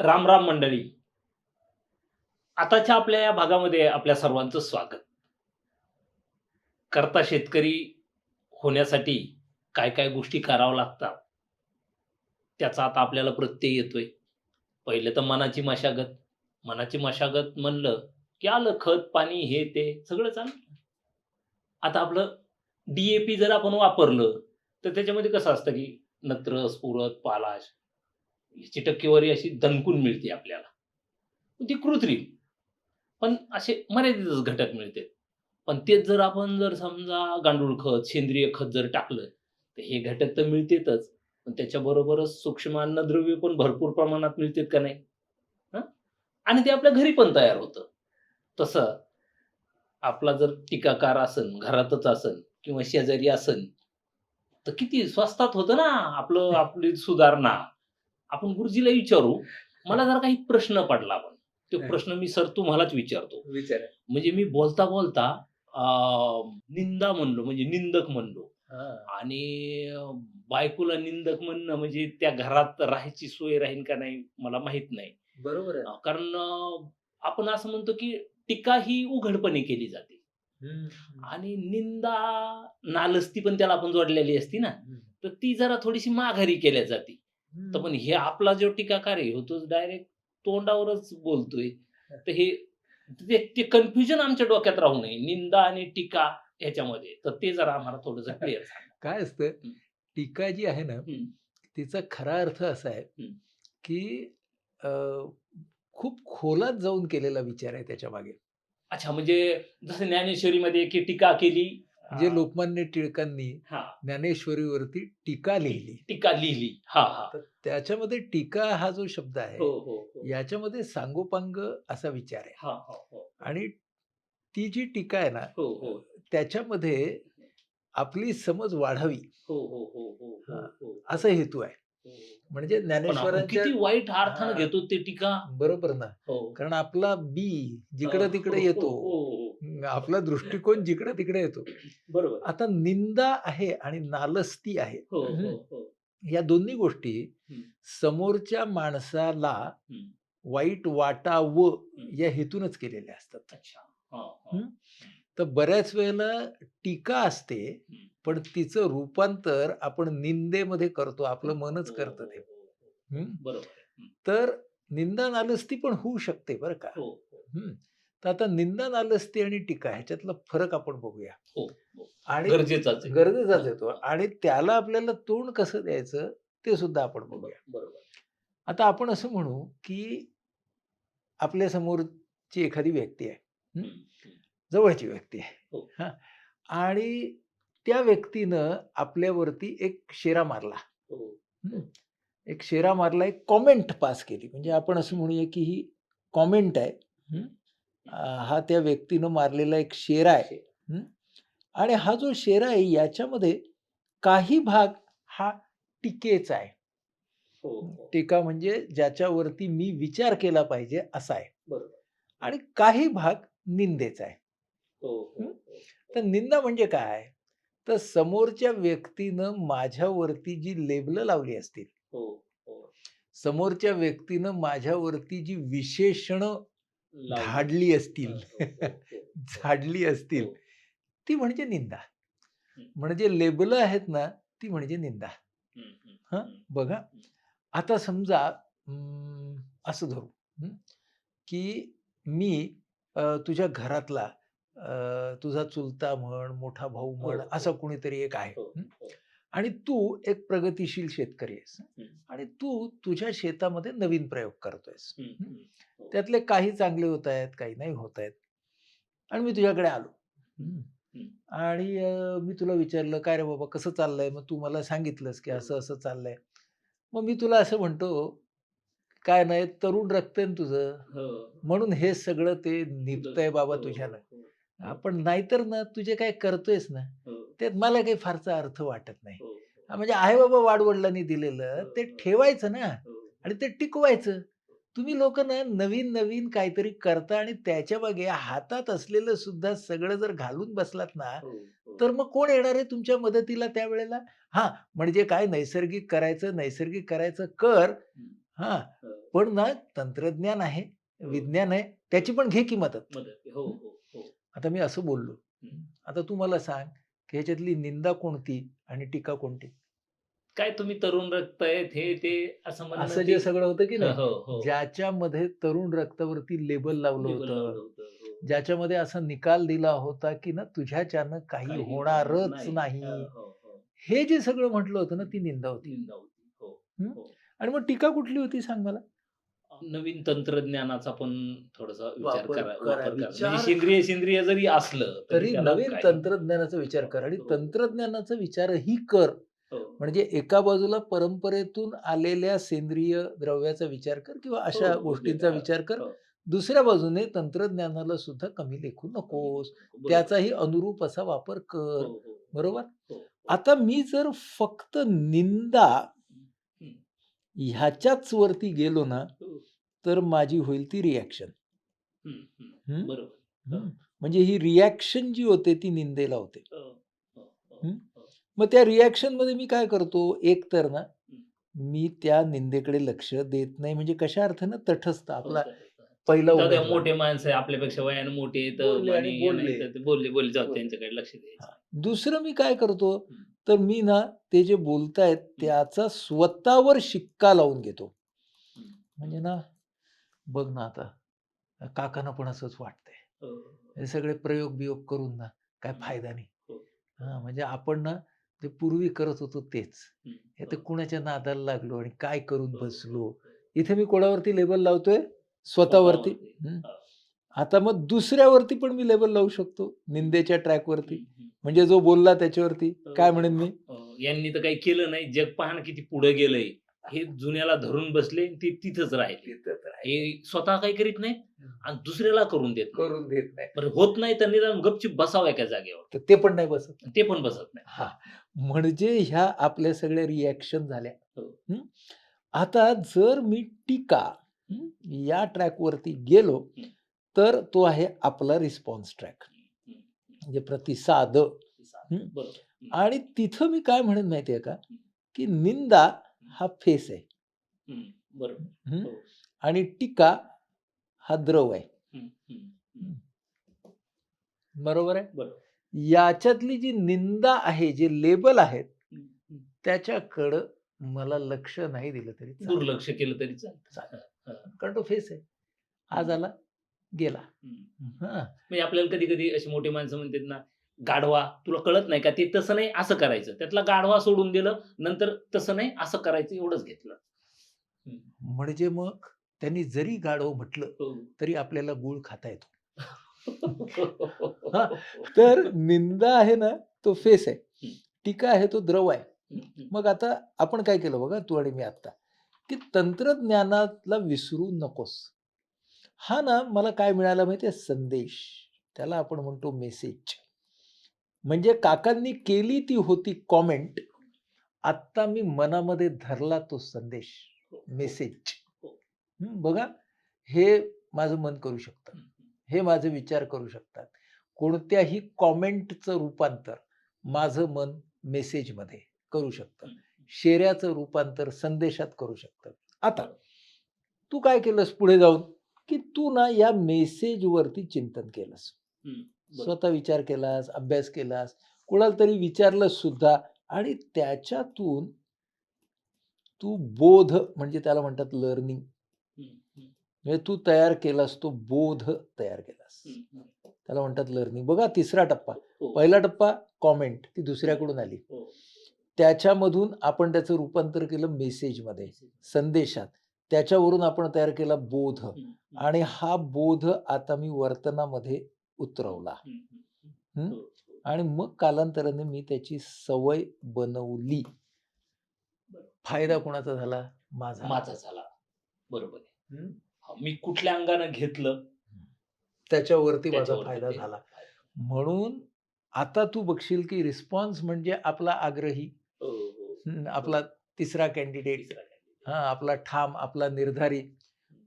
राम राम मंडळी. आताच्या आपल्या या भागामध्ये आपल्या सर्वांचं स्वागत. करता शेतकरी होण्यासाठी काय काय गोष्टी कराव्या लागतात त्याचा आता आपल्याला प्रत्यय येतोय. पहिले तर मनाची मशागत मनाची मशागत म्हणलं की आलं खत पाणी हे ते सगळं चाललं आता आपलं डीएपी जर आपण वापरलं तर त्याच्यामध्ये कसं असतं की नत्र स्फुरत पालाश याची टक्केवारी अशी दणकून मिळते आपल्याला. ती कृत्रिम. पण असे मर्यादितच घटक मिळते. पण तेच जर आपण जर समजा गांडूळ खत सेंद्रिय खत जर टाकलं तर हे घटक तर मिळतेतच. पण त्याच्याबरोबरच सूक्ष्म अन्नद्रव्य पण भरपूर प्रमाणात मिळतात का नाही? आणि ते आपल्या घरी पण तयार होतं. तसं आपला जर टीकाकार असन घरातच असन किंवा शेजारी असन तर किती स्वस्तात होतं ना आपलं आपली सुधारणा. आपण गुरुजीला विचारू मला जर काही प्रश्न पडला पण. तो. प्रश्न मी सर तुम्हालाच विचारतो. विचार. म्हणजे मी बोलता बोलता निंदा म्हणलो म्हणजे निंदक म्हणलो. आणि बायकोला निंदक म्हणणं म्हणजे त्या घरात राहायची सोय राहील का नाही मला माहीत नाही. बरोबर आहे. कारण आपण असं म्हणतो की टीका ही उघडपणे केली जाते. आणि निंदा नालस्ती पण त्याला आपण जोडलेली असती ना. तर ती जरा थोडीशी माघारी केल्या जाते. तर पण हे आपला जो टीकाकार आहे हो तो डायरेक्ट तोंडावरच बोलतोय. तर हे ते ते कन्फ्युजन आमच्या डोक्यात राहू नये. निंदा आणि टीका ह्याच्यामध्ये. तर ते जरा आम्हाला थोडस क्लिअर काय असतं. टीका जी आहे ना. तिचा खरा अर्थ असा आहे. की खूप खोलात जाऊन केलेला विचार आहे त्याच्यामागे. अच्छा म्हणजे जसं ज्ञानेश्वरीमध्ये की टीका केली जे लोकमान्य टिळकांनी हा. ज्ञानेश्वरीवरती टीका लिहिली. टीका लिहिली. हा हा. त्याच्यामध्ये टीका हा जो शब्द हो आहे हो हो याच्यामध्ये सांगोपांग असा विचार आहे. हा हो हो. आणि ती जी टीका आहे ना हो हो. त्याच्यामध्ये आपली समज वाढावी. हो हो हो हो हा. हो. असा हेतू आहे. हो. म्हणजे ज्ञानेश्वरांच्या किती वाईट अर्थानं हा. घेतो ते टीका? बरोबर ना. हो. कारण आपला बी जिकडे हो, तिकडे हो, येतो हो, हो. आपला दृष्टिकोन जिकडे तिकडे येतो बरोबर आता निंदा आहे आणि नालस्ती आहे हो हो. हो या दोन्ही गोष्टी. समोरच्या माणसाला. वाईट वाटावं. या हेतूनच केलेल्या असतात अच्छा हा, हा. तर बऱ्याच वेळेला टीका असते पण तिचं रूपांतर आपण निंदेमध्ये करतो आपलं मनच करतं हो, ते. तर निंदा नालस्ती पण होऊ शकते बरं का हो हो हम्म. तर आता निंदा नालस्ती आणि टीका ह्याच्यातला फरक आपण बघूया. हो, हो. आणि गरजेचाच येतो आणि त्याला आपल्याला तोंड कसं द्यायचं ते सुद्धा आपण बघूया. बरोबर. आता आपण असं म्हणू की आपल्या समोरची एखादी व्यक्ती आहे. जवळची व्यक्ती आहे. हो. हा. आणि त्या व्यक्तीनं आपल्यावरती एक शेरा मारला. हो. एक शेरा मारला एक कॉमेंट पास केली. म्हणजे आपण असं म्हणूया की ही कॉमेंट आहे हा त्या व्यक्तीनं मारलेला एक शेरा आहे. आणि हा जो शेरा आहे याच्यामध्ये काही भाग हा टीकेचा आहे. हो हो? टीका म्हणजे ज्याच्यावरती मी विचार केला पाहिजे असा आहे. आणि काही भाग निंदेचा आहे. हो. तर निंदा म्हणजे काय? तर समोरच्या व्यक्तीनं माझ्यावरती जी लेबलं लावली असतील समोरच्या व्यक्तीनं माझ्यावरती जी विशेषण. झाडली असतील हो, हो, हो. झाडली असतील. ती म्हणजे निंदा. म्हणजे लेबलं आहेत ना ती म्हणजे निंदा हा? बघा आता समजा असं धरू की मी तुझ्या घरातला तुझा चुलता म्हण मोठा भाऊ म्हण. असं कुणीतरी एक आहे. आणि तू एक प्रगतिशील शेतकरी आहेस. आणि तू तुझ्या शेतामध्ये नवीन प्रयोग करतोयस. हो. त्यातले काही चांगले होत आहेत काही नाही होत आहेत. आणि मी तुझ्याकडे आलो. आणि मी तुला विचारलं काय रे बाबा कसं चाललंय? मग तू मला सांगितलंस की असं असं चाललंय. मग मी तुला असं म्हणतो काय नाही तरुण रक्त तुझं. हो. म्हणून हे सगळं ते निघतंय बाबा हो, तुझ्यानं. हो, आपण नाहीतर ना तुझे काय करतोयस ना त्यात मला काही फारसा अर्थ वाटत नाही. हो, हा, म्हणजे आहे बाबा वाडवडिलांनी दिलेलं ते ठेवायचं ना हो. आणि ते टिकवायचं. तुम्ही लोक ना नवीन नवीन काहीतरी करता आणि त्याच्यामागे हातात असलेलं सुद्धा सगळं जर घालून बसलात ना हो, हो. तर मग कोण येणार आहे तुमच्या मदतीला त्यावेळेला? हा म्हणजे काय नैसर्गिक करायचं नैसर्गिक करायचं कर. हा हो. पण ना तंत्रज्ञान आहे विज्ञान आहे त्याची पण घे की मदत. हो हो हो. आता मी असं बोललो. आता तू मला सांग की ह्याच्यातली निंदा कोणती आणि टीका कोणती? काय तुम्ही तरुण रक्त आहेत हे ते असं असं जे सगळं होतं की नाही हो हो. ज्याच्यामध्ये तरुण रक्तावरती लेबल लावलं होतं हो. ज्याच्यामध्ये असा निकाल दिला होता की ना तुझ्याच्यानं काही होणारच नाही. हो, जे सगळं म्हटलं होतं ना ती निंदा होती. निंदा होती. हम्म? आणि मग टीका कुठली होती सांग मला? नवीन तंत्रज्ञानाचा पण थोडासा विचार वापर करा करा. वापर करा विचार- म्हणजे सेंद्रिय सेंद्रिय जरी असलं तरी त्याला नवीन काय- तंत्रज्ञानाचा विचार कर आणि हो. तंत्रज्ञानाचा विचारही कर हो, म्हणजे एका बाजूला परंपरेतून आलेल्या सेंद्रिय द्रव्याचा विचार कर किंवा अशा हो, गोष्टींचा हो. विचार कर हो. दुसऱ्या बाजूने तंत्रज्ञानाला सुद्धा कमी लेखू नकोस बरोबर. त्याचाही अनुरूप असा वापर हो, कर हो, हो. बरोबर हो, आता मी जर फक्त निंदा. ह्याच्याच वरती गेलो ना हो. तर माझी होईल ती रिॲक्शन. बरोबर म्हणजे ही रिॲक्शन जी होते ती निंदेला होते हो, हो, हो. मग त्या रिॲक्शनमध्ये मी काय करतो एक तर ना मी त्या निंदेकडे लक्ष देत नाही म्हणजे कशा अर्थानं तटस्थ आपला पहिला. मोठे माणसं आहे, आपल्यापेक्षा वयाने मोठे बोलले बोलले. जाऊ. त्यांच्याकडे लक्ष द्यायचं दुसरं मी काय करतो. तर मी ना ते जे बोलतायत त्याचा स्वतःवर शिक्का लावून घेतो. म्हणजे ना बघ ना आता काकांना पण असंच वाटतंय हो, हे सगळे प्रयोग बियोग करून ना काय. फायदा नाही हो. हा म्हणजे आपण ना जे पूर्वी करत होतो तेच. हे तर कुणाच्या नादाला लागलो आणि काय करून हो, बसलो हो, इथे मी कोणावरती लेबल लावतोय स्वतःवरती. हा. आता मग दुसऱ्यावरती पण मी लेबल लावू शकतो निंदेच्या ट्रॅकवरती म्हणजे जो बोलला त्याच्यावरती हो. काय म्हणेन मी. यांनी तर काही केलं नाही जग पाहणं किती पुढे गेलंय हे जुन्याला धरून बसले ते तिथंच राहिले. हे स्वतः काही करीत नाही आणि दुसऱ्याला करून देत नाही. करून देत नाही बरं होत नाही तर निदान गपचीप बसावं एका जागेवर. तर ते पण नाही बसत. ते पण बसत नाही. हा. म्हणजे ह्या आपल्या सगळ्या रिॲक्शन झाल्या. हो. हं? आता जर मी टीका हं, या ट्रॅकवरती गेलो हं. तर तो आहे आपला रिस्पॉन्स ट्रॅक. म्हणजे प्रतिसाद. बरोबर. आणि तिथं मी काय म्हणेन माहितीये का? की निंदा हा फेस आहे. बरोबर हं? आणि टीका हा द्रव आहे. बरोबर आहे याच्यातली जी निंदा आहे जे लेबल आहेत. त्याच्याकडं मला लक्ष नाही दिलं तरी. दुर्लक्ष केलं तरी. कारण तो फेस आहे आज आला गेला. हा म्हणजे आपल्याला कधी कधी अशी मोठी माणसं म्हणतात ना गाढवा तुला कळत नाही का? ते तसं नाही असं करायचं. त्यातला गाढवा सोडून दिलं नंतर तसं नाही असं करायचं एवढंच घेतलं. म्हणजे मग त्यांनी जरी गाढव म्हटलं हो. तरी आपल्याला गुळ खाता येतो. तर निंदा आहे ना तो फेस आहे. टीका आहे तो द्रव आहे. मग आता आपण काय केलं बघा तू आणि मी आता की तंत्रज्ञानाला विसरू नकोस. हा ना मला काय मिळालं माहितीये? संदेश. त्याला आपण म्हणतो मेसेज म्हणजे काकांनी केली ती होती कॉमेंट आत्ता मी मनामध्ये धरला तो संदेश मेसेज हं, बघा हे माझं मन करू शकतं. हे माझे विचार करू शकतात. कोणत्याही कॉमेंटचं रूपांतर माझं मन मेसेजमध्ये करू शकतं. शेऱ्याचं रूपांतर संदेशात करू शकतं. आता तू काय केलंस पुढे जाऊन? की तू ना या मेसेजवरती चिंतन केलंस. स्वतः विचार केलास अभ्यास केलास कोणाला तरी विचारलंस सुद्धा आणि त्याच्यातून तू बोध म्हणजे त्याला म्हणतात लर्निंग. म्हणजे तू तयार केलास तो बोध तयार केलास. त्याला म्हणतात लर्निंग बघा तिसरा टप्पा. हो. पहिला टप्पा कॉमेंट ती दुसऱ्याकडून आली. हो. त्याच्यामधून आपण त्याचं रूपांतर केलं मेसेजमध्ये संदेशात. त्याच्यावरून आपण तयार केला बोध. आणि हा बोध आता मी वर्तनामध्ये उतरवला. हम्म? हो. आणि मग कालांतराने मी त्याची सवय बनवली. फायदा कोणाचा झाला? माझा. माझा झाला. बरोबर आहे? हा, मी कुठल्या अंगानं घेतलं? त्याच्यावरती माझा फायदा झाला. म्हणून आता तू बघशील की रिस्पॉन्स म्हणजे आपला आग्रही. हो, हो. आपला तिसरा कॅन्डिडेट? हा आपला ठाम आपला निर्धारी.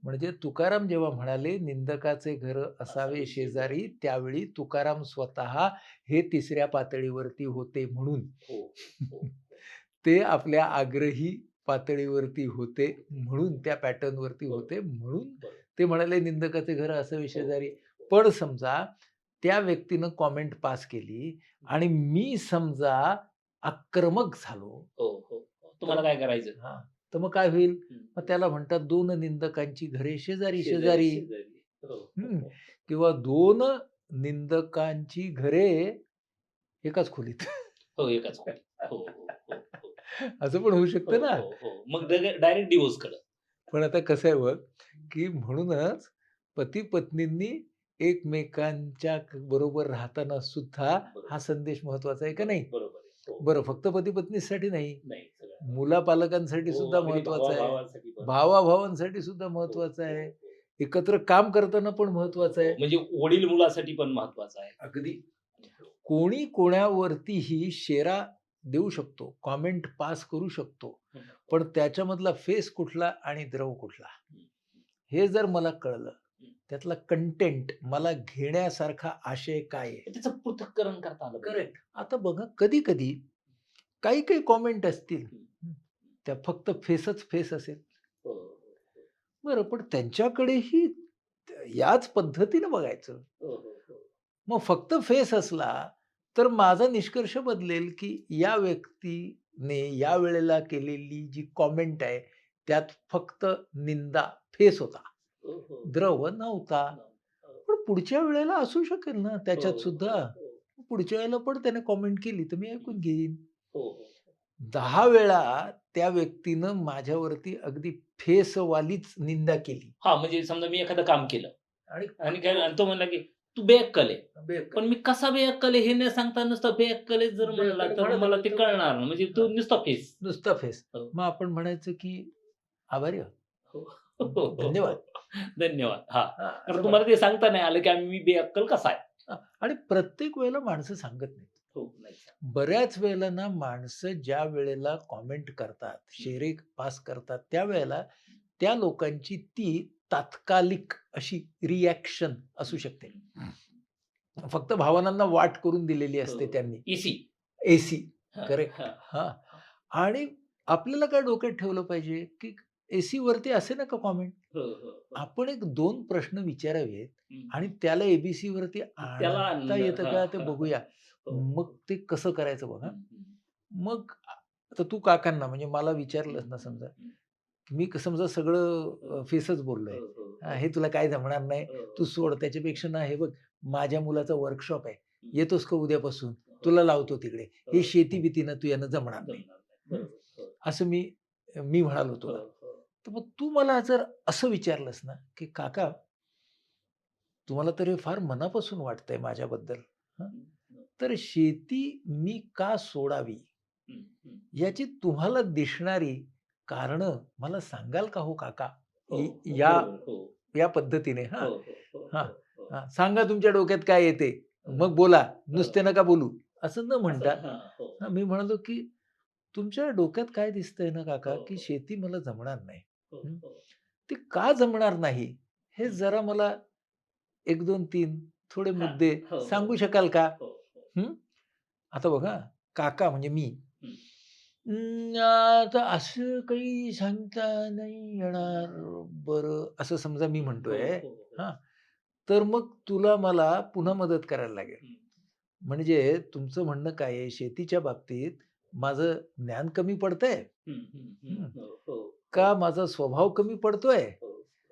म्हणजे तुकाराम जेव्हा म्हणाले निंदकाचे घर असावे शेजारी त्यावेळी तुकाराम स्वतः हे तिसऱ्या पातळीवरती होते म्हणून हो, हो. ते आपल्या आग्रही पातळीवरती होते म्हणून त्या पॅटर्नवरती. होते म्हणून. ते म्हणाले निंदकाचे घर असावे हो. शेजारी पण समजा त्या व्यक्तीनं कॉमेंट पास केली आणि मी समजा आक्रमक झालो. तुम्हाला काय करायचं हा तर मग काय होईल. मग त्याला म्हणतात दोन निंदकांची घरे शेजारी शेजारी. हो, हो. हो. किंवा दोन निंदकांची घरे एकाच खोलीत हो एकाच. असं पण होऊ शकतं ना. मग डायरेक्ट डिवोर्सकडे पण आता कसं आहे बघ की म्हणूनच पती पत्नींनी एकमेकांच्या बरोबर राहताना सुद्धा हा संदेश महत्त्वाचा आहे का नाही बरोबर. बरं फक्त पती पत्नीसाठी नाही. मुला पालकांसाठी हो, सुद्धा महत्वाचं आहे. भावाभावांसाठी सुद्धा हो, महत्वाचं हो, आहे. हो. एकत्र काम करताना पण महत्वाचं आहे. म्हणजे वडील मुलासाठी पण महत्वाचं आहे. अगदी. कोणी कोणावरतीही शेरा देऊ शकतो कॉमेंट पास करू शकतो पण त्याच्यामधला फेस कुठला आणि द्रव कुठला? हे जर मला कळलं त्यातला कंटेंट मला घेण्यासारखा आशय काय आहे त्याचं पृथक्करण करता आलं. करेक्ट आता बघा कधी कधी काही काही कॉमेंट असतील त्या फक्त फेसच फेस असेल. बरं पण त्यांच्याकडेही याच पद्धतीनं बघायचं हो, हो, हो. मग फक्त फेस असला तर माझा निष्कर्ष बदलेल की या व्यक्तीने या वेळेला केलेली जी कॉमेंट आहे त्यात फक्त निंदा फेस होता. द्रव नव्हता. हो, पण पुढच्या वेळेला असू शकेल ना त्याच्यात हो, सुद्धा. हो, पुढच्या वेळेला पण त्याने कॉमेंट केली तर मी ऐकून घेईन. हो, हो. दहा वेळा त्या व्यक्तीनं माझ्यावरती अगदी फेसवालीच निंदा केली. हा म्हणजे समजा मी एखादं काम केलं आणि आणि काय तो म्हणला की तू बेअक्कल आहे. पण मी कसा बेअक्कल हे न सांगता नुसतं बेअक्कल जर म्हणला तर मला ते. कळणार. म्हणजे तो नुसता फेस. नुसता फेस. हो. मग आपण म्हणायचं की आभारी. हो, धन्यवाद. धन्यवाद. हा. तुम्हाला ते सांगता नाही आलं की आम्ही मी बेअक्कल कसा आहे. आणि प्रत्येक वेळेला माणसं सांगत नाहीत. नाही बऱ्याच वेळेला ना माणसं ज्या वेळेला कॉमेंट करतात शेरे पास करतात त्यावेळेला त्या लोकांची ती तात्कालिक अशी रिॲक्शन असू शकते. फक्त भावनांना वाट करून दिलेली असते हो. त्यांनी. इसी एसी. Correct. हा. आणि आपल्याला काय डोक्यात ठेवलं पाहिजे की एसी वरती असे नका कॉमेंट आपण एक दोन प्रश्न विचारावेत आणि त्याला एबीसी वरती आणता. येतं हा, का ते हा, बघूया. हो. मग ते कसं करायचं बघा. मग आता तू काकांना म्हणजे मला विचारलंस ना समजा. मी समजा सगळं फेसच बोललोय. हा, हे तुला काय जमणार नाही? तू सोड त्याच्यापेक्षा ना हे बघ माझ्या मुलाचा वर्कशॉप आहे. येतोस का उद्यापासून? तुला लावतो तिकडे. हे शेती बितीनं तू यानं जमणार नाही. असं मी मी म्हणालो तुला. तर मग तू मला जर असं विचारलंस ना की काका तुम्हाला तर हे फार मनापासून वाटतंय माझ्याबद्दल तर शेती मी का सोडावी? याची तुम्हाला दिसणारी कारण मला सांगाल का हो काका? इ- या या पद्धतीने हा हा. हा, सांगा तुमच्या डोक्यात काय येते? मग बोला नुसते नका बोलू असं न म्हणता. हा, मी म्हणालो की तुमच्या डोक्यात काय दिसतंय ना काका हो, की हो. शेती मला जमणार नाही. ते का जमणार नाही? हे जरा मला एक दोन तीन थोडे हा, मुद्दे हो, हो. सांगू शकाल का? आता बघा काका म्हणजे मी. हं. "अं, आता असं काही सांगता नाही येणार बरं. असं समजा मी म्हणतोय हा. तर मग तुला मला पुन्हा मदत करायला लागेल. म्हणजे तुमचं म्हणणं काय आहे? शेतीच्या बाबतीत माझं ज्ञान कमी पडतंय. का माझा स्वभाव कमी पडतोय?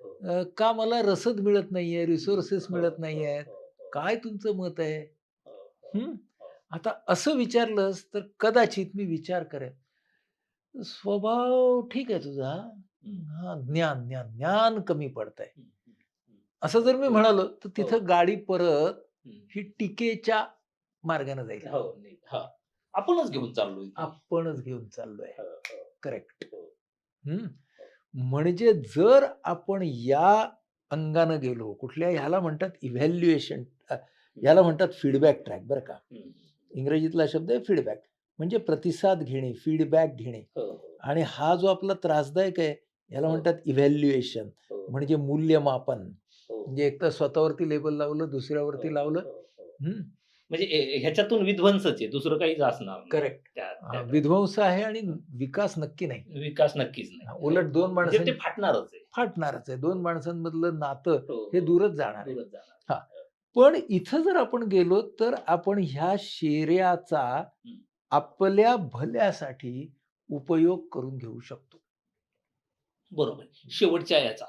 अं, का मला रसद मिळत नाहीये रिसोर्सेस मिळत नाही आहेत काय तुमचं मत आहे? हं? आता असं विचारलंस तर कदाचित मी विचार करेन. स्वभाव ठीक आहे तुझा. हा ज्ञान ज्ञान ज्ञान कमी पडतंय. असं जर मी म्हणालो तर तिथं हो. गाडी परत ही. टीकेच्या मार्गाने जाईल. हो, आपणच घेऊन चाललोय. आपणच घेऊन चाललोय. हो, हो. करेक्ट हो. म्हणजे जर आपण या अंगानं गेलो कुठल्या ह्याला म्हणतात इव्हॅल्युएशन याला म्हणतात फीडबॅक ट्रॅक बरं का. इंग्रजीतला शब्द आहे फीडबॅक म्हणजे प्रतिसाद घेणे फीडबॅक घेणे हो, हो, आणि हा जो आपला त्रासदायक आहे याला हो. म्हणतात इव्हॅल्युएशन हो. म्हणजे मूल्यमापन हो. म्हणजे एक तर स्वतःवरती लेबल लावलं दुसऱ्यावरती लावलं हो, हो. हम्म. म्हणजे ह्याच्यातून विध्वंसच आहे दुसरं काहीच असणार. करेक्ट विध्वंस आहे आणि विकास नक्की नाही. विकास नक्कीच नाही. उलट दोन म्हणजे माणसं ते फाटणारच आहे. फाटणारच आहे. दोन माणसांमधलं नातं हो, हे हो. दूरच जाणार जाणार. पण इथं जर आपण गेलो तर आपण ह्या शेऱ्याचा आपल्या भल्यासाठी उपयोग करून घेऊ शकतो. बरोबर. शेवटच्या याचा.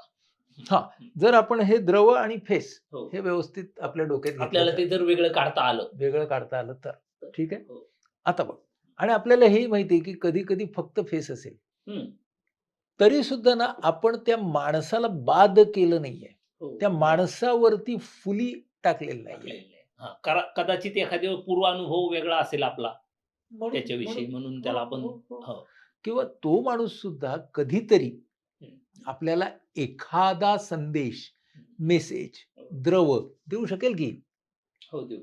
हा. जर आपण हे द्रव आणि फेस हो. हे व्यवस्थित आपल्या डोक्यात आपल्याला ते जर वेगळं काढता आलं वेगळं काढता आलं तर ठीक आहे हो. आता बघ आणि आपल्याला हेही माहिती आहे की कधी कधी फक्त फेस असेल हम्म. तरी सुद्धा ना आपण त्या माणसाला बाद केलं नाहीये हो. त्या माणसावरती फुली टाकलेलं नाहीये टाकलेलं आहे. हा, करा- कदाचित एखाद्या पूर्वानुभव वेगळा असेल आपला म्हणून- त्याच्याविषयी म्हणून त्याला आपण हो, हो, हो. हो. किंवा तो माणूस सुद्धा कधीतरी आपल्याला एखादा संदेश मेसेज द्रव देऊ शकेल की हो देऊ.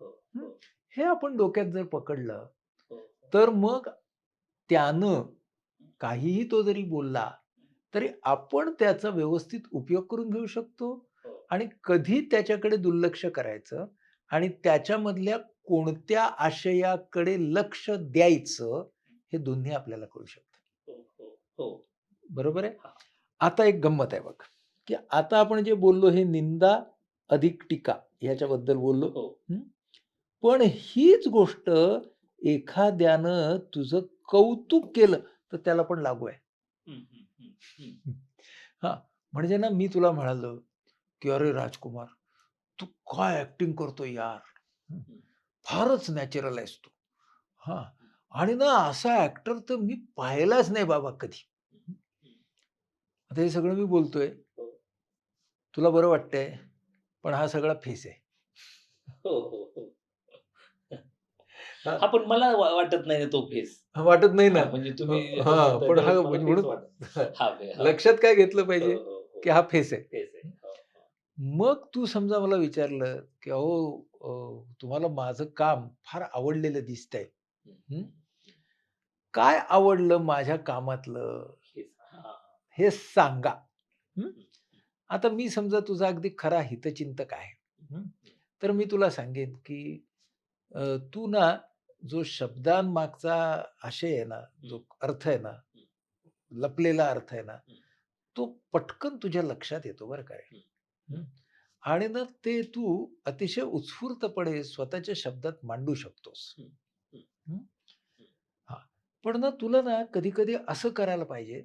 हो, हो, हे आपण डोक्यात जर पकडलं हो. तर मग त्यानं काहीही तो जरी बोलला तरी आपण त्याचा व्यवस्थित उपयोग करून घेऊ शकतो. आणि कधी त्याच्याकडे दुर्लक्ष करायचं आणि त्याच्यामधल्या कोणत्या आशयाकडे लक्ष द्यायचं हे दोन्ही आपल्याला कळू शकतं. बरोबर आहे. आता एक गंमत आहे बघ की आता आपण जे बोललो हे निंदा अधिक टीका ह्याच्याबद्दल बोललो. हो. पण हीच गोष्ट एखाद्यानं तुझं कौतुक केलं तर त्याला पण लागू आहे. हम्म. म्हणजे ना मी तुला म्हणालो की अरे राजकुमार तू काय ऍक्टिंग करतो यार? हं. फारच नॅचरल आहेस तू. हा. आणि ना असा ऍक्टर तर मी पाहिलाच नाही बाबा कधी. आता हे सगळं मी बोलतोय हो. तुला बरं वाटतंय पण हा सगळा फेस आहे हो, हो, हो. हा. हा पण मला वा- वाटत नाही ना तो फेस हा, वाटत नाही ना म्हणजे तुम्ही हा, पण हा मला म्हणजे म्हणून-. हा, हा. लक्षात काय घेतलं पाहिजे हो, हो. की हा फेस आहे फेस आहे. हो, हो. मग तू समजा मला विचारलं की अहो अं, तुम्हाला माझं काम फार आवडलेलं दिसतंय हं? काय आवडलं माझ्या कामातलं. हा. सांगा? आता मी समजा तुझा अगदी खरा हितचिंतक आहे? तर मी तुला सांगेन की तू ना जो शब्दांमागचा आशय आहे ना जो अर्थ आहे ना लपलेला अर्थ आहे ना तो पटकन तुझ्या लक्षात येतो बरं काय? आणि ना ते तू अतिशय उत्स्फूर्तपणे स्वतःच्या शब्दात मांडू शकतोस? हा पण ना तुला ना कधी कधी असं करायला पाहिजे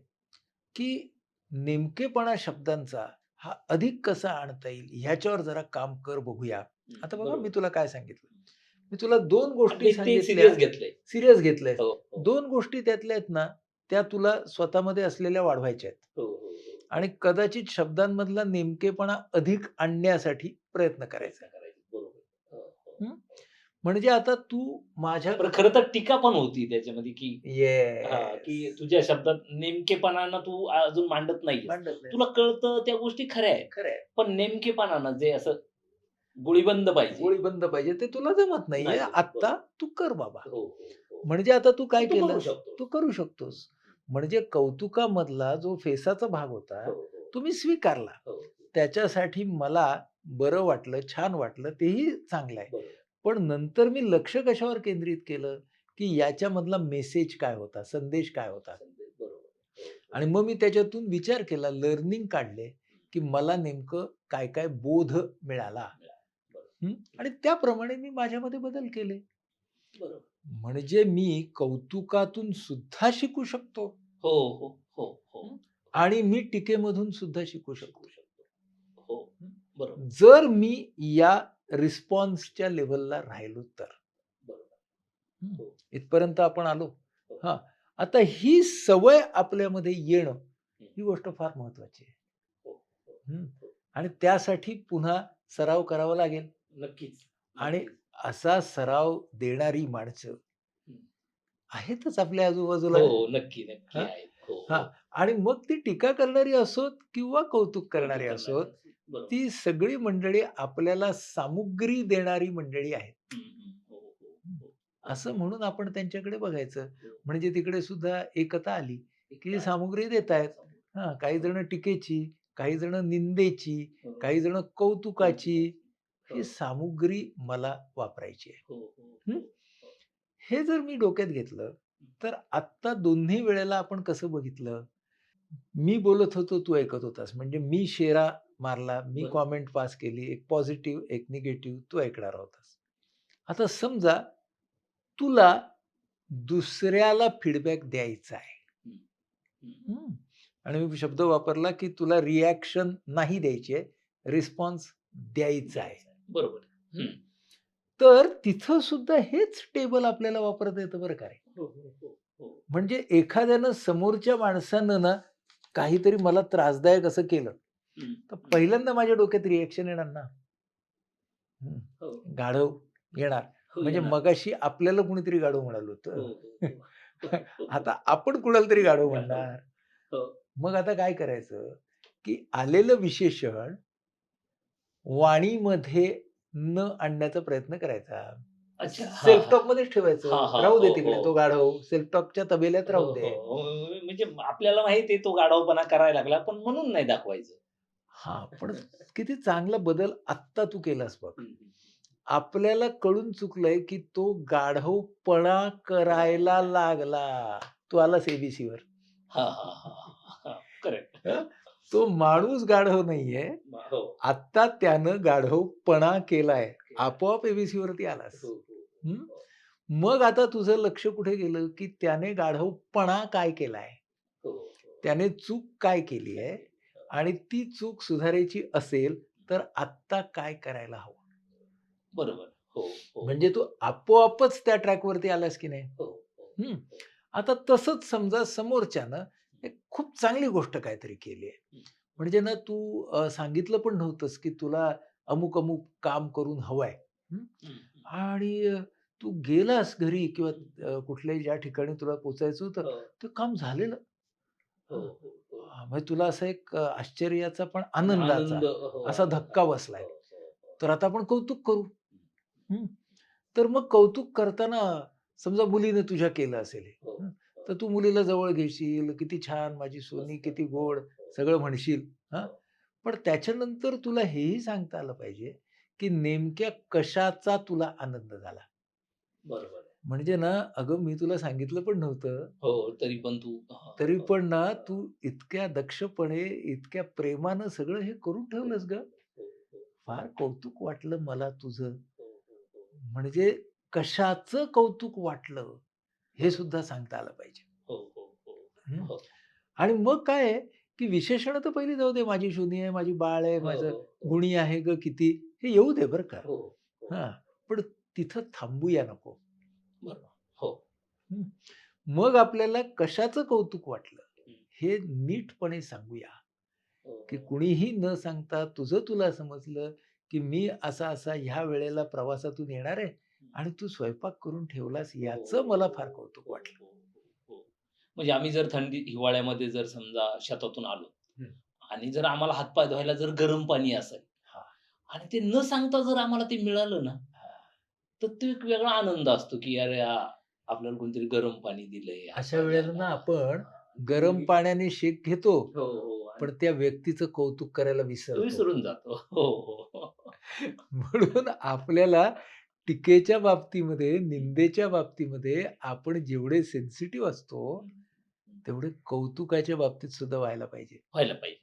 की नेमकेपणा शब्दांचा हा अधिक कसा आणता येईल ह्याच्यावर जरा काम कर बघूया. आता बघा मी. तुला काय सांगितलं? मी तुला दोन गोष्टी सिरियस घेतलंय सिरियस घेतलंय. दोन गोष्टी त्यातल्या आहेत ना त्या तुला स्वतःमध्ये असलेल्या वाढवायच्या आहेत. हो, हो, हो. आणि कदाचित शब्दांमधला नेमकेपणा अधिक आणण्यासाठी प्रयत्न करायचा म्हणजे आता तू माझ्या खरं तर टीका पण होती त्याच्यामध्ये की Yes. की तुझ्या शब्दात नेमकेपणानं तू अजून मांडत नाही. तुला कळतं त्या गोष्टी खऱ्या आहेत खरं आहे. पण नेमकेपणानं जे असं गोळीबंद पाहिजे गोळी बंद पाहिजे ते तुला जमत नाहीये नाही. आता तू कर बाबा हो, हो, हो. म्हणजे आता तू काय केलं. तू करू शकतोस म्हणजे कौतुकामधला जो फेसाचा भाग होता तुम्ही स्वीकारला. त्याच्यासाठी मला बरं वाटलं छान वाटलं तेही चांगलं आहे. पण नंतर मी लक्ष कशावर केंद्रित केलं? की याच्यामधला मेसेज काय होता? संदेश काय होता. हो, आणि मग मी त्याच्यातून विचार केला लर्निंग काढले की मला नेमकं काय काय बोध मिळाला? आणि त्याप्रमाणे मी माझ्यामध्ये बदल केले. म्हणजे मी कौतुकातून सुद्धा शिकू शकतो. हो हो हो हो. आणि मी टीकेमधून सुद्धा शिकू शिकू शकतो. हो? बरोबर. जर मी या रिस्पॉन्सच्या लेवलला राहिलो तर. हं. इथपर्यंत आपण आलो. हो. हा. आता ही सवय आपल्यामध्ये येणं ही. गोष्ट फार महत्वाची आहे. हो. आणि त्यासाठी पुन्हा सराव करावा लागेल. नक्कीच. आणि. असा सराव देणारी माणसं आहेतच आपल्या आजूबाजूला. हो नक्की नक्की हा? आणि मग ती टीका करणारी असोत किंवा कौतुक करणारी असोत. ती सगळी मंडळी आपल्याला सामुग्री देणारी मंडळी आहेत. हो, हो, हो. असं म्हणून आपण त्यांच्याकडे बघायचं. म्हणजे तिकडे सुद्धा एकता आली की? सामुग्री देत आहेत. हा काही जण टीकेची काही जण निंदेची. काही जण कौतुकाची. ही सामुग्री मला वापरायची आहे. हे जर मी डोक्यात घेतलं तर आत्ता दोन्ही वेळेला आपण कसं बघितलं? मी बोलत होतो तू ऐकत होतास. म्हणजे मी शेरा मारला मी. कॉमेंट पास केली एक पॉझिटिव्ह एक निगेटिव्ह तू ऐकणार होतास आता समजा तुला दुसऱ्याला फीडबॅक द्यायचा आहे. आणि मी शब्द वापरला की तुला रिॲक्शन नाही द्यायची आहे रिस्पॉन्स द्यायचा आहे बरोबर. तर तिथं सुद्धा हेच टेबल आपल्याला वापरता येतं बरं का रे हो, हो, हो. म्हणजे एखाद्यानं समोरच्या माणसानं ना काहीतरी मला त्रासदायक असं केलं. तर पहिल्यांदा माझ्या डोक्यात रिएक्शन येणार ना हं. गाढव येणार हो, म्हणजे. मगाशी आपल्याला कुणीतरी गाढव म्हणाल होतं हो. आता आपण कुणाला तरी गाढव म्हणणार. मग आता काय करायचं की आलेलं विशेषण वाणीमध्ये न आणण्याचा प्रयत्न करायचा सेल्फ. टॉक मध्येच ठेवायचं राहू दे तिकडे. तो गाढव सेल्फ टॉकच्या तबेल्यात राहू दे. म्हणजे आपल्याला माहिती आहे तो गाढवपणा करायला लागला पण म्हणून नाही दाखवायचं हा पण किती चांगला बदल आत्ता तू केलास बघ. आपल्याला कळून चुकलंय की तो गाढवपणा करायला लागला. तू आलास एबीसी वर. हा हा हा हा. करेक्ट. तो माणूस गाढव नाहीये. हो. आत्ता त्यानं गाढवपणा केलाय. आपोआप एबीसी वरती आलास. हो, हो. मग आता तुझं लक्ष कुठे गेलं की त्याने गाढवपणा काय केलाय. त्याने चूक काय केली आहे? आणि ती चूक सुधारायची असेल तर आत्ता काय करायला हवं? बरोबर. हो हो. म्हणजे तू आपोआपच त्या ट्रॅकवरती आलास की नाही? हो, हो. हं. आता तसंच समजा समोरच्यानं एक खूप चांगली गोष्ट काहीतरी केली आहे. म्हणजे ना तू सांगितलं पण नव्हतंस की तुला अमुक अमुक काम करून हवंय. आणि तू गेलास घरी किंवा कुठल्याही ज्या ठिकाणी तुला पोचायचं होतं ते काम झालेलं. म्हणजे तुला असं एक आश्चर्याचा पण आनंदाचा आनंद, हो, असा. धक्का बसलाय. हो, हो. तर आता आपण कौतुक करू. तर मग कौतुक करताना समजा मुलीने तुझ्या केलं असेल. तर तू मुलीला जवळ घेशील किती छान माझी सोनी. किती गोड सगळं म्हणशील हा. पण त्याच्यानंतर तुला हेही सांगता आलं पाहिजे की नेमक्या कशाचा तुला आनंद झाला बरोबर. म्हणजे ना अगं मी तुला सांगितलं पण नव्हतं हो तरी पण तू हा, तरी हो, पण ना. तू इतक्या दक्षपणे इतक्या प्रेमानं सगळं हे करून ठेवलंस ग हो, हो, फार कौतुक वाटलं मला तुझं हो, हो, हो. म्हणजे कशाचं कौतुक वाटलं हे सुद्धा सांगता आलं पाहिजे हो, हो, हो. हं. हो. आणि मग काय आहे की विशेषण तर पहिली जाऊ दे माझी शोनी आहे माझी बाळ आहे हो, माझं हो. गुणी आहे ग किती हे येऊ दे बरं का हो, हो. हा पण तिथं थांबूया नको बरोबर. हो. मग आपल्याला कशाचं कौतुक वाटलं हं. हे नीटपणे सांगूया हो, की हो. कुणीही न सांगता तुझं तुला समजलं की मी असा असा ह्या वेळेला प्रवासातून येणार आहे आणि तू स्वयंपाक करून ठेवलास याचं मला फार कौतुक वाटलं हो, हो, हो. म्हणजे आम्ही जर थंडी हिवाळ्यामध्ये जर समजा शेतातून आलो हं. आणि जर आम्हाला हातपाय धुवायला जर गरम पाणी असेल हा. आणि ते न सांगता जर आम्हाला ते मिळालं ना तर तो एक वेगळा आनंद असतो की अरे आपल्याला कोणतरी गरम पाणी दिलंय अशा वेळेला ना आपण गरम पाण्याने शेक घेतो हो हो पण त्या व्यक्तीचं कौतुक करायला तो विसरतो. विसरून जातो. हो हो. म्हणून आपल्याला टीकेच्या बाबतीमध्ये निंदेच्या बाबतीमध्ये आपण जेवढे सेन्सिटिव्ह असतो तेवढे कौतुकाच्या बाबतीत सुद्धा व्हायला पाहिजे. व्हायला पाहिजे.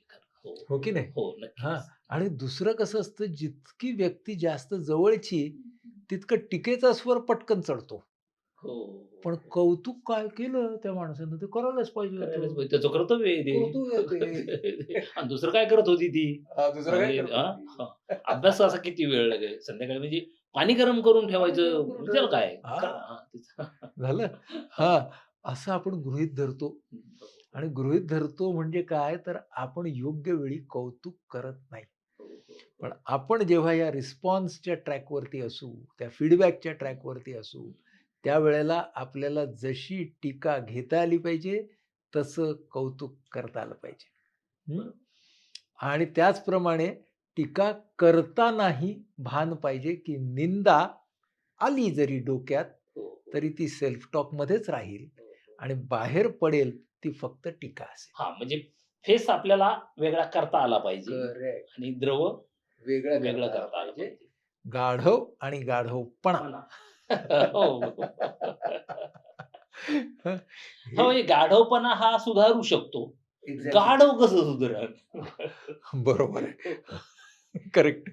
हो. की नाही? हो हा. आणि दुसरं कसं असतं जितकी व्यक्ती जास्त जवळची तितकं टीकेचा स्वर पटकन चढतो. हो हो. पण कौतुक काय केलं त्या माणसानं? ते करायलाच पाहिजे. त्याचं कर्तव्य आणि दुसरं काय करत होती ती? हा, म्हणजे? हा, हा. अभ्यास असा किती वेळ लागेल संध्याकाळी म्हणजे पाणी गरम करून ठेवायचं. काय? हा. हा. झालं. हा. असं आपण गृहित धरतो. आणि गृहित धरतो म्हणजे काय? तर आपण योग्य वेळी कौतुक करत नाही. पण आपण जेव्हा या रिस्पॉन्सच्या ट्रॅकवरती असू त्या फीडबॅकच्या ट्रॅकवरती असू त्यावेळेला आपल्याला जशी टीका घेता आली पाहिजे तसं कौतुक करता आलं पाहिजे. हं? आणि त्याचप्रमाणे टीका करतानाही भान पाहिजे की निंदा आली जरी डोक्यात तरी ती सेल्फ टॉक मध्येच राहील आणि बाहेर पडेल ती फक्त टीका असेल. हा म्हणजे फेस आपल्याला वेगळा करता आला पाहिजे. आणि द्रव वेगळं वेगळं करता आलं पाहिजे. गाढव आणि गाढवपणा म्हणा. हो हे हा म्हणजे गाढवपणा हा सुधारू शकतो गाढव कसं सुधारल बरोबर आहे करेक्ट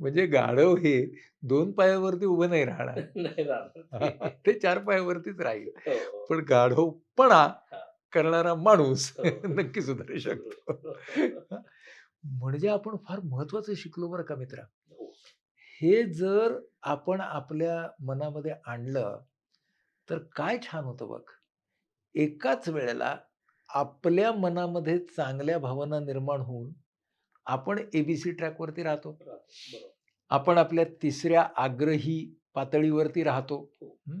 म्हणजे गाढव हे दोन पायावरती उभं नाही राहणार. ते चार पायावरतीच राहील हो. पण गाढवपणा हा. करणारा माणूस हो. नक्की सुधारू शकतो म्हणजे आपण फार महत्वाचं शिकलो बरं का मित्रा हो. हे जर आपण आपल्या मनामध्ये आणलं तर काय छान होतं बघ एकाच वेळेला आपल्या मनामध्ये चांगल्या भावना निर्माण होऊन आपण एबीसी ट्रॅकवरती राहतो. आपण आपल्या तिसऱ्या आग्रही पातळीवरती राहतो हो. हं?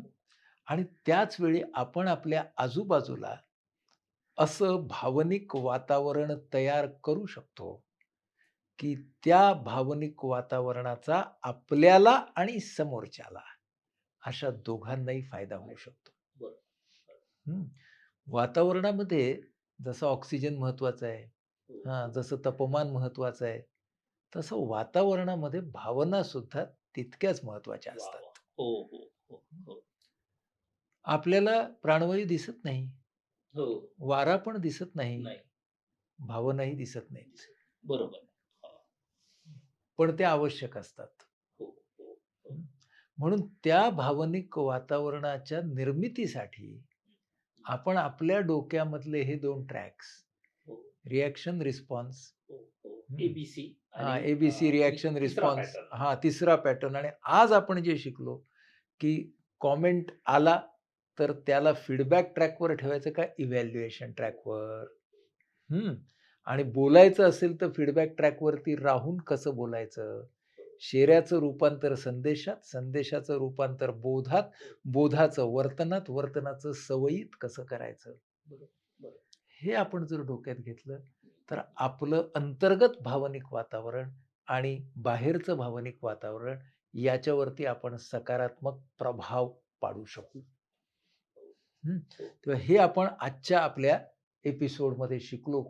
आणि त्याच वेळी आपण आपल्या आजूबाजूला असं भावनिक वातावरण तयार करू शकतो की त्या भावनिक वातावरणाचा आपल्याला आणि समोरच्याला अशा दोघांनाही फायदा होऊ शकतो. हं. वातावरणामध्ये जसं ऑक्सिजन महत्वाचं आहे हो. हां, जसं तापमान महत्वाचं आहे, तसं वातावरणामध्ये भावना सुद्धा तितक्याच महत्त्वाच्या. असतात. हो हो हो हो आपल्याला प्राणवायू दिसत नाही, हो. वारा पण दिसत नाही, नाही. भावनाही दिसत नाहीत. बरोबर. पण त्या आवश्यक असतात. हो हो म्हणून त्या भावनिक वातावरणाच्या निर्मितीसाठी आपण आपल्या डोक्यामधले हे दोन ट्रॅक्स हो. रिॲक्शन रिस्पॉन्स हो हो. हं. एबीसी हां, एबीसी रिॲक्शन रिस्पॉन्स. हां, तिसरा पॅटर्न. आणि आज आपण जे शिकलो, की कॉमेंट आला तर त्याला फीडबॅक ट्रॅकवर ठेवायचं का इव्हॅल्युएशन ट्रॅकवर? हं. आणि बोलायचं असेल तर फीडबॅक ट्रॅकवरती राहून कसं बोलायचं? शेऱ्याचं रूपांतर संदेशात, संदेशाचं रूपांतर बोधात, बोधाचं वर्तनात, वर्तनाचं सवयीत कसं करायचं? हे आपण जर डोक्यात घेतलं, तर आपलं अंतर्गत भावनिक वातावरण आणि बाहेरचं भावनिक वातावरण याच्यावरती आपण सकारात्मक प्रभाव पाडू शकू. हं. तेव्हा हे आपण आजच्या आपल्या एपिसोडमध्ये शिकलो.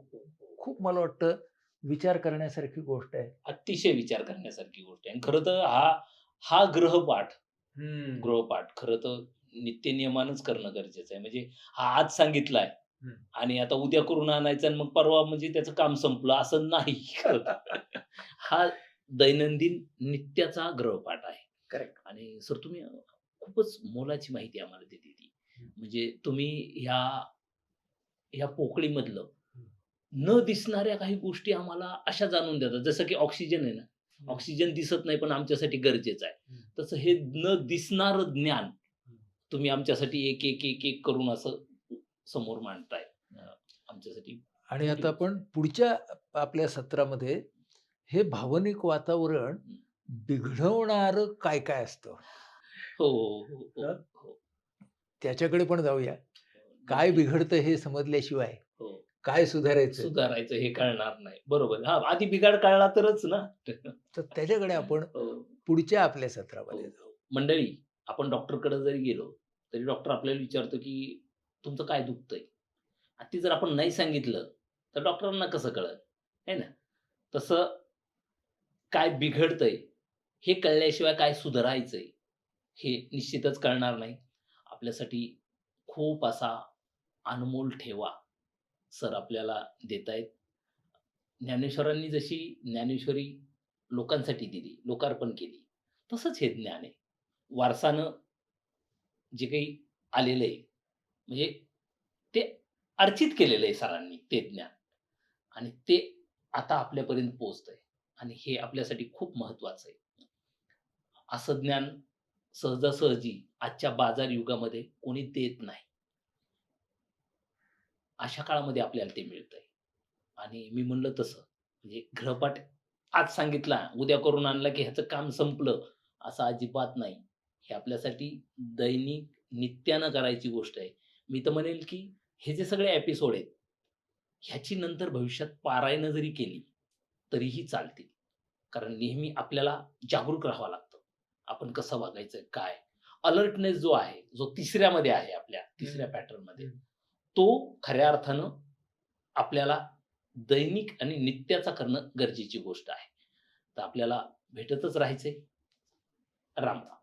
खूप मला वाटतं विचार करण्यासारखी गोष्ट आहे. अतिशय विचार करण्यासारखी गोष्ट आहे खरं तर हा हा ग्रहपाठ हं. गृहपाठ खरं तर नित्यनियमानंच करणं गरजेचं आहे म्हणजे हा आज सांगितलाय. आणि आता उद्या करून आणायचं आणि मग परवा म्हणजे त्याचं काम संपलं असं नाही. हा दैनंदिन नित्याचा ग्रहपाठ आहे करेक्ट. आणि सर तुम्ही खूपच मोलाची माहिती आम्हाला हं. म्हणजे तुम्ही ह्या ह्या पोकळीमधलं. न दिसणाऱ्या काही गोष्टी आम्हाला अशा जाणून देतात जसं की ऑक्सिजन आहे ना ऑक्सिजन दिसत नाही पण आमच्यासाठी गरजेचं आहे. तसं हे न दिसणार ज्ञान. तुम्ही आमच्यासाठी एक एक एक एक करून असं समोर मांडताय आमच्यासाठी आणि आता आपण पुढच्या आपल्या सत्रामध्ये हे भावनिक वातावरण बिघडवणारं काय काय असतं? हो हो हं? हो त्याच्याकडे पण जाऊया. काय बिघडतं हे समजल्याशिवाय हो. काय सुधारायचं? सुधारायचं हे कळणार नाही. बरोबर. हा आधी बिघाड कळला तरच ना. तर त्याच्याकडे आपण हो. पुढच्या आपल्या सत्रामध्ये जाऊ. मंडळी आपण डॉक्टरकडे जरी गेलो तरी डॉक्टर आपल्याला विचारतो की तुमचं काय दुखतंय? ते जर आपण नाही सांगितलं तर डॉक्टरांना कसं कळत है ना? तसं काय बिघडतंय हे कळल्याशिवाय काय सुधारायचंय हे निश्चितच कळणार नाही. आपल्यासाठी खूप असा अनमोल ठेवा सर आपल्याला देत आहेत ज्ञानेश्वरांनी जशी ज्ञानेश्वरी लोकांसाठी दिली लोकार्पण केली तसंच हे ज्ञान आहे. वारसानं जे काही आलेलं आहे म्हणजे ते अर्चित केलेलं आहे सरांनी ते ज्ञान. आणि ते आता आपल्यापर्यंत पोहोचतंय. आणि हे आपल्यासाठी खूप महत्वाचं आहे. असं ज्ञान सहजासहजी आजच्या बाजार युगामध्ये कोणी देत नाही. अशा काळामध्ये आपल्याला ते मिळतंय. आणि मी म्हणलं तसं म्हणजे ग्रहपाठ आज सांगितला उद्या करून आणला की ह्याचं काम संपलं असं अजिबात नाही. हे आपल्यासाठी दैनिक नित्यानं करायची गोष्ट आहे. मी तर म्हणेल की हे जे सगळे एपिसोड आहेत ह्याची नंतर भविष्यात पारायणं जरी केली तरीही चालतील. कारण नेहमी आपल्याला जागरूक राहावं लागतं. आपण कसं वागायचं काय? अलर्टनेस जो आहे जो तिसऱ्यामध्ये आहे आपल्या तिसऱ्या पॅटर्नमध्ये. तो खऱ्या अर्थानं आपल्याला दैनिक आणि नित्याचा करणं गरजेची गोष्ट आहे. तर आपल्याला भेटतच राहायचंय. राम राम.